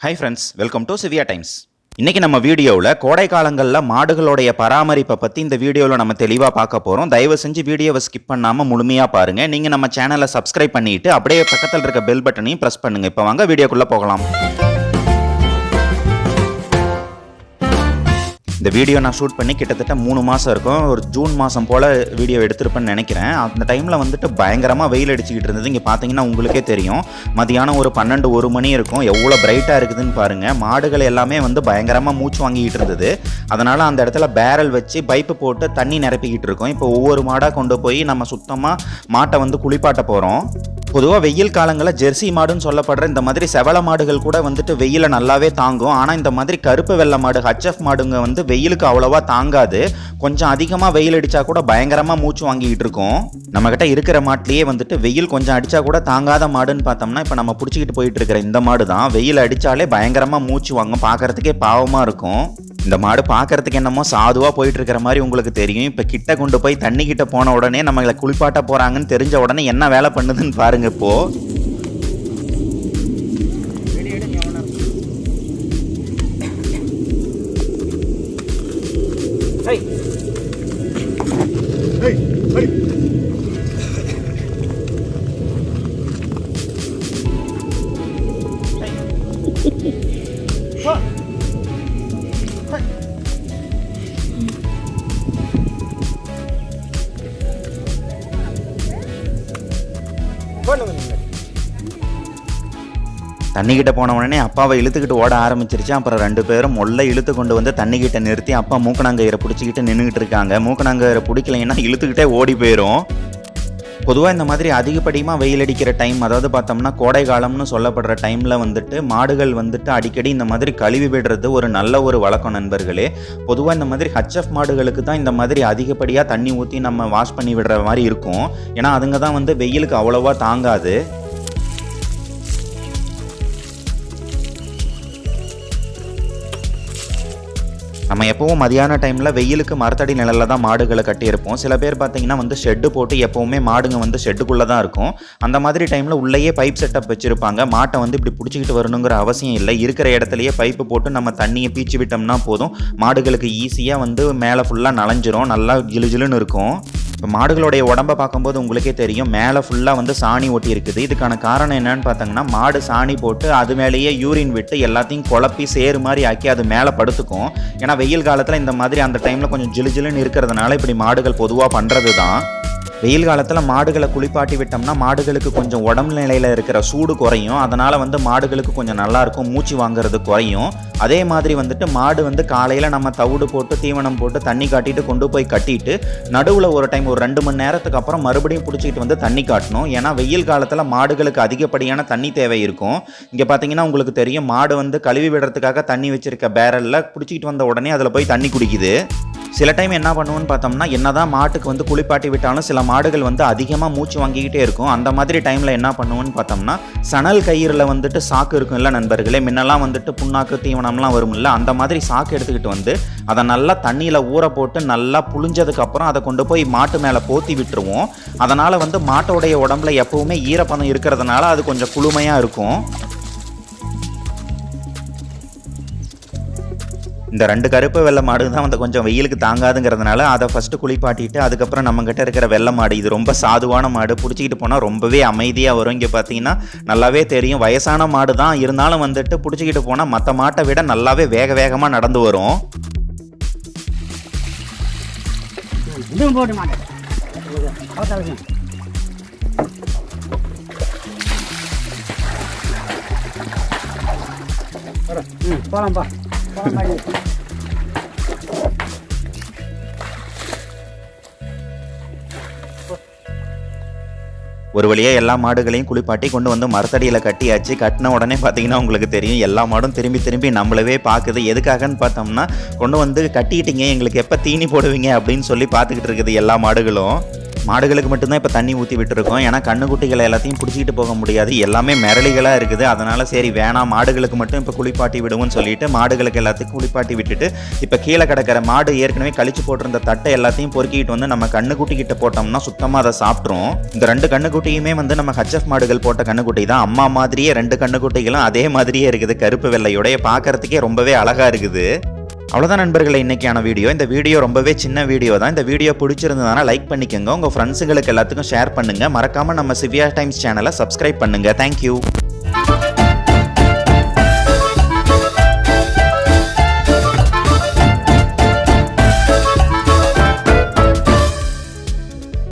Hi friends welcome to Siviya Times இன்றைக்கி நம்ம வீடியோவில் கோடை காலங்களில் மாடுகளுடைய பராமரிப்பை பற்றி இந்த வீடியோவில் நம்ம தெளிவாக பார்க்க போகிறோம் தயவு செஞ்சு வீடியோவை ஸ்கிப் பண்ணாமல் முழுமையாக பாருங்கள் நீங்கள் நம்ம சேனலை சப்ஸ்கிரைப் பண்ணிவிட்டு அப்படியே பக்கத்தில் இருக்க பெல் பட்டனையும் ப்ரெஸ் பண்ணுங்கள் இப்போ வாங்க வீடியோக்குள்ளே போகலாம். இந்த வீடியோ நான் ஷூட் பண்ணி கிட்டத்தட்ட மூணு மாதம் இருக்கும். ஒரு ஜூன் மாதம் போல் வீடியோ எடுத்திருப்பேன்னு நினைக்கிறேன். அந்த டைமில் வந்துட்டு பயங்கரமாக வெயில் அடிச்சுக்கிட்டு இருந்தது. இங்கே பார்த்தீங்கன்னா உங்களுக்கே தெரியும். மதியானம் ஒரு பன்னெண்டு ஒரு மணி இருக்கும். எவ்வளோ பிரைட்டாக இருக்குதுன்னு பாருங்கள் மாடுகள் எல்லாமே வந்து பயங்கரமாக மூச்சு வாங்கிக்கிட்டு இருந்தது. அதனால் அந்த இடத்துல பேரல் வச்சு பைப்பு போட்டு தண்ணி நிரப்பிக்கிட்டு இருக்கோம். இப்போ ஒவ்வொரு மாடாக கொண்டு போய் நம்ம சுத்தமாக மாட்டை வந்து குளிப்பாட்ட போகிறோம் பொதுவாக வெயில் காலங்களில் ஜெர்சி மாடுன்னு சொல்லப்படுற இந்த மாதிரி செவல மாடுகள் கூட வந்துட்டு வெயில நல்லாவே தாங்கும். ஆனால் இந்த மாதிரி கருப்பு வெள்ளை மாடு ஹச்எஃப் மாடுங்க வந்து வெயிலுக்கு அவ்வளோவா தாங்காது. கொஞ்சம் அதிகமாக வெயில் அடித்தா கூட பயங்கரமாக மூச்சு வாங்கிட்டு இருக்கும். நம்மக்கிட்ட இருக்கிற மாட்டிலேயே வந்துட்டு வெயில் கொஞ்சம் அடித்தா கூட தாங்காத மாடுன்னு பார்த்தோம்னா இப்போ நம்ம பிடிச்சிக்கிட்டு போயிட்டு இருக்கிற இந்த மாடு தான் வெயில் அடித்தாலே பயங்கரமாக மூச்சு வாங்கும். பார்க்கறதுக்கே பாவமாக இருக்கும். இந்த மாடு பார்க்கறதுக்கு என்னமோ சாதுவாக போயிட்டு இருக்கிற மாதிரி உங்களுக்கு தெரியும். இப்போ கிட்ட கொண்டு போய் தண்ணி கிட்ட போன உடனே நம்மளை குளிப்பாட்ட போகிறாங்கன்னு தெரிஞ்ச உடனே என்ன வேலை பண்ணுதுன்னு பாருங்க இப்போ. தண்ணி கிட்ட போன உடனே அப்பாவை இழுத்துக்கிட்டு ஓட ஆரம்பிச்சிருச்சு. அப்புறம் ரெண்டு பேரும் முல்லை இழுத்து கொண்டு வந்து தண்ணி கிட்ட நிறுத்தி அப்பா மூக்கணாங்கயிறை பிடிச்சிக்கிட்டு நின்றுக்கிட்டு இருக்காங்க. மூக்கணாங்கயிறை பிடிக்கலைன்னா இழுத்துக்கிட்டே ஓடி போயிடும் பொதுவாக இந்த மாதிரி அதிகப்படியமாக வெயில் அடிக்கிற டைம் அதாவது பார்த்தோம்னா கோடை காலம்னு சொல்லப்படுற டைமில் வந்துட்டு மாடுகள் வந்துட்டு அடிக்கடி இந்த மாதிரி கழுவி விடுறது ஒரு நல்ல ஒரு வழக்கம் நண்பர்களே. பொதுவாக இந்த மாதிரி ஹச்எஃப் மாடுகளுக்கு தான் இந்த மாதிரி அதிகப்படியாக தண்ணி ஊற்றி நம்ம வாஷ் பண்ணி விடுற மாதிரி இருக்கும். ஏன்னா அதுங்க தான் வந்து வெயிலுக்கு அவ்வளோவா தாங்காது. நம்ம எப்பவும் மதியான டைமில் வெயிலுக்கு மரத்தடி நிழலில் தான் மாடுகளை கட்டியிருப்போம். சில பேர் பார்த்தீங்கன்னா வந்து ஷெட்டு போட்டு எப்போவுமே மாடுங்க வந்து ஷெட்டுக்குள்ளே தான் இருக்கும். அந்த மாதிரி டைமில் உள்ளேயே பைப் செட்டப் வச்சுருப்பாங்க. மாட்டை வந்து இப்படி பிடிச்சிக்கிட்டு வரணுங்கிற அவசியம் இல்லை. இருக்கிற இடத்துலையே பைப்பு போட்டு நம்ம தண்ணியை பீச்சு விட்டோம்னா போதும். மாடுகளுக்கு ஈஸியாக வந்து மேலே ஃபுல்லாக நனைஞ்சிரும். நல்லா ஜிலு ஜிலுன்னு இருக்கும். இப்போ மாடுகளுடைய உடம்பை பார்க்கும்போது உங்களுக்கே தெரியும் மேலே ஃபுல்லாக வந்து சாணி ஒட்டி இருக்குது. இதுக்கான காரணம் என்னன்னு பார்த்தீங்கன்னா மாடு சாணி போட்டு அது மேலேயே யூரின் விட்டு எல்லாத்தையும் குழப்பி சேறு மாதிரி ஆக்கி அது மேலே படுத்துக்கும். ஏன்னா வெயில் காலத்தில் இந்த மாதிரி அந்த டைமில் கொஞ்சம் ஜிலு ஜிலுன்னு இருக்கிறதுனால இப்படி மாடுகள் பொதுவாக பண்ணுறது தான் வெயில் காலத்தில் மாடுகளை குளிப்பாட்டி விட்டோம்னா மாடுகளுக்கு கொஞ்சம் உடம்பு நிலையில் இருக்கிற சூடு குறையும். அதனால் வந்து மாடுகளுக்கு கொஞ்சம் நல்லாயிருக்கும் மூச்சு வாங்குறது குறையும். அதே மாதிரி வந்துட்டு மாடு வந்து காலையில் நம்ம தவிடு போட்டு தீவனம் போட்டு தண்ணி காட்டிட்டு கொண்டு போய் கட்டிட்டு நடுவில் ஒரு டைம் ஒரு ரெண்டு மணி நேரத்துக்கு அப்புறம் மறுபடியும் பிடிச்சிக்கிட்டு வந்து தண்ணி காட்டணும். ஏன்னா வெயில் காலத்தில் மாடுகளுக்கு அதிகப்படியான தண்ணி தேவை இருக்கும். இங்கே பார்த்தீங்கன்னா உங்களுக்கு தெரியும். மாடு வந்து கழுவி விடுறதுக்காக தண்ணி வச்சிருக்க பேரலில் பிடிச்சிக்கிட்டு வந்த உடனே அதில் போய் தண்ணி குடிக்குது. சில டைம் என்ன பண்ணுவோன்னு பார்த்தோம்னா என்னதான் மாட்டுக்கு வந்து குளிப்பாட்டி விட்டாலும் சில மாடுகள் வந்து அதிகமாக மூச்சு வாங்கிக்கிட்டே இருக்கும். அந்த மாதிரி டைமில் என்ன பண்ணுவோன்னு பார்த்தோம்னா சணல் கயிறில் வந்துட்டு சாக்கு இருக்கும்ல நண்பர்களே முன்னெல்லாம் வந்துட்டு புண்ணாக்கு தீவனம்லாம் வரும்ல அந்த மாதிரி சாக்கு எடுத்துக்கிட்டு வந்து அதை நல்லா தண்ணியில் ஊற போட்டு நல்லா புழிஞ்சதுக்கப்புறம் அதை கொண்டு போய் மாட்டு மேலே போத்தி விட்டுருவோம். அதனால் வந்து மாட்டோடைய உடம்புல எப்பவுமே ஈரப்பதம் இருக்கிறதுனால அது கொஞ்சம் குளுமையாக இருக்கும். இந்த ரெண்டு கருப்பு வெள்ளை மாடு தான் வந்து கொஞ்சம் வெயிலுக்கு தாங்காதுங்கிறதுனால அதை ஃபஸ்ட்டு குளிப்பாட்டிட்டு அதுக்கப்புறம் நம்மக்கிட்ட இருக்கிற வெள்ளை மாடு இது ரொம்ப சாதுவான மாடு. பிடிச்சிக்கிட்டு போனால் ரொம்பவே அமைதியாக வரும். இங்கே பார்த்தீங்கன்னா நல்லாவே தெரியும். வயசான மாடு தான். இருந்தாலும் வந்துட்டு பிடிச்சிக்கிட்டு போனால் மற்ற மாட்டை விட நல்லாவே வேக வேகமாக நடந்து வரும். போட்டு மாட்டேன் போகலாம்ப்பா ஒரு வழியாக எல்லா மாடுகளையும் குளிப்பாட்டி கொண்டு வந்து மரத்தடியில் கட்டியாச்சு. கட்டின உடனே பார்த்தீங்கன்னா உங்களுக்கு தெரியும் எல்லா மாடும் திரும்பி திரும்பி நம்மளவே பார்க்குது எதுக்காகன்னு பார்த்தோம்னா கொண்டு வந்து கட்டிக்கிட்டீங்க எங்களுக்கு எப்போ தீனி போடுவீங்க அப்படின்னு சொல்லி பார்த்துக்கிட்டு இருக்குது எல்லா மாடுகளும். மாடுகளுக்கு மட்டும்தான் இப்போ தண்ணி ஊற்றி விட்டுருக்கோம். ஏன்னா கண்ணுக்குட்டிகளை எல்லாத்தையும் பிடிச்சிக்கிட்டு போக முடியாது. எல்லாமே மிரளிகளாக இருக்குது. அதனால் சரி வேணாம் மாடுகளுக்கு மட்டும் இப்போ குளிப்பாட்டி விடுவோம்னு சொல்லிட்டு மாடுகளுக்கு எல்லாத்துக்கும் குளிப்பாட்டி விட்டுட்டு இப்போ கீழே கிடக்கிற மாடு ஏற்கனவே கழிச்சு போட்டிருந்த தட்டை எல்லாத்தையும் பொறுக்கிட்டு வந்து நம்ம கண்ணுக்குட்டி கிட்ட போட்டோம்னா சுத்தமாக அதை சாப்பிட்ரும் இந்த ரெண்டு கண்ணுக்குட்டியுமே வந்து நம்ம ஹச்எஃப் மாடுகள் போட்ட கண்ணுக்குட்டி தான். அம்மா மாதிரியே ரெண்டு கண்ணுக்குட்டிகளும் அதே மாதிரியே இருக்குது. கருப்பு வெள்ளையோடைய பார்க்கறதுக்கே ரொம்பவே அழகாக இருக்குது. அவ்வளோதான் நண்பர்களை இன்றைக்கான வீடியோ. இந்த வீடியோ ரொம்பவே சின்ன வீடியோ தான். இந்த வீடியோ பிடிச்சிருந்ததுனால லைக் பண்ணிக்கோங்க. உங்கள் ஃப்ரெண்ட்ஸுங்களுக்கு எல்லாத்துக்கும் ஷேர் பண்ணுங்கள் மறக்காமல் நம்ம சிவியா டைம்ஸ் சேனலை சப்ஸ்கிரைப் பண்ணுங்கள் தேங்க்யூ